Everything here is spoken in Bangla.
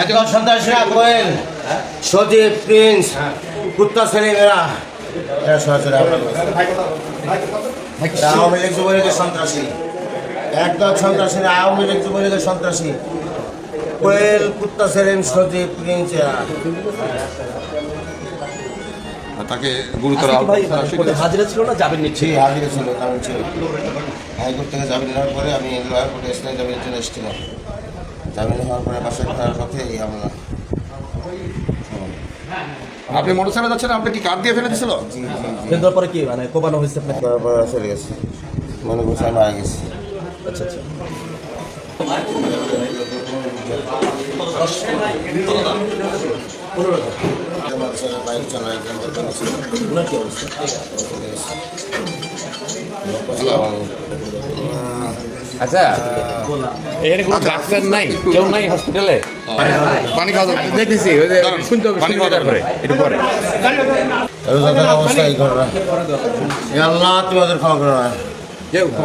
একদল সন্ত্রাসীরা কোয়েল সজীব প্রিন্স কুত্তা ছেলেমেয়েরা। এরা সরাসরি হামলা করেছে। এরা আওয়ামী লীগ যুবলীগের সন্ত্রাসী। একদল সন্ত্রাসীরা আওয়ামী লীগ যুবলীগের সন্ত্রাসী। কোয়েল কুত্তা সেলিম সজীব প্রিন্স এরা। তাকে গুরুতর হাজিরা ছিল না? যাবেন নিচ্ছে। হাজিরে ছিল কারণ ছিল। হাইকোর্ট থেকে জামিন নেওয়ার পরে আমি লয়ার কোর্টে জামিনের জন্য এসেছিলাম। জামিন হওয়ার পরে বাসায় ফেরার পথে এই হামলা। আপনি মোটরসাইকেলে যাচ্ছেন আপনি কি কার দিয়ে ফেলে দিয়েছিল পরে কি মানে কোপানো হয়েছে আপনাকে? করার পরে চলে গেছে। মনে করছে আমি মারা গেছি। আচ্ছা আচ্ছা। বাইক চালায় কি অবস্থা? আচ্ছা এখানে কোনো ডাক্তার নাই কেউ নাই হসপিটালে পানি খাওয়া যাবে। দেখতেছি ওই যে দাঁড়ান, শুনতে হবে পানি খাওয়া তারপরে একটু পরে। অবস্থা এই ঘটনা এ আল্লাহ তুমি ওদের ক্ষমা করো না কেউ ও,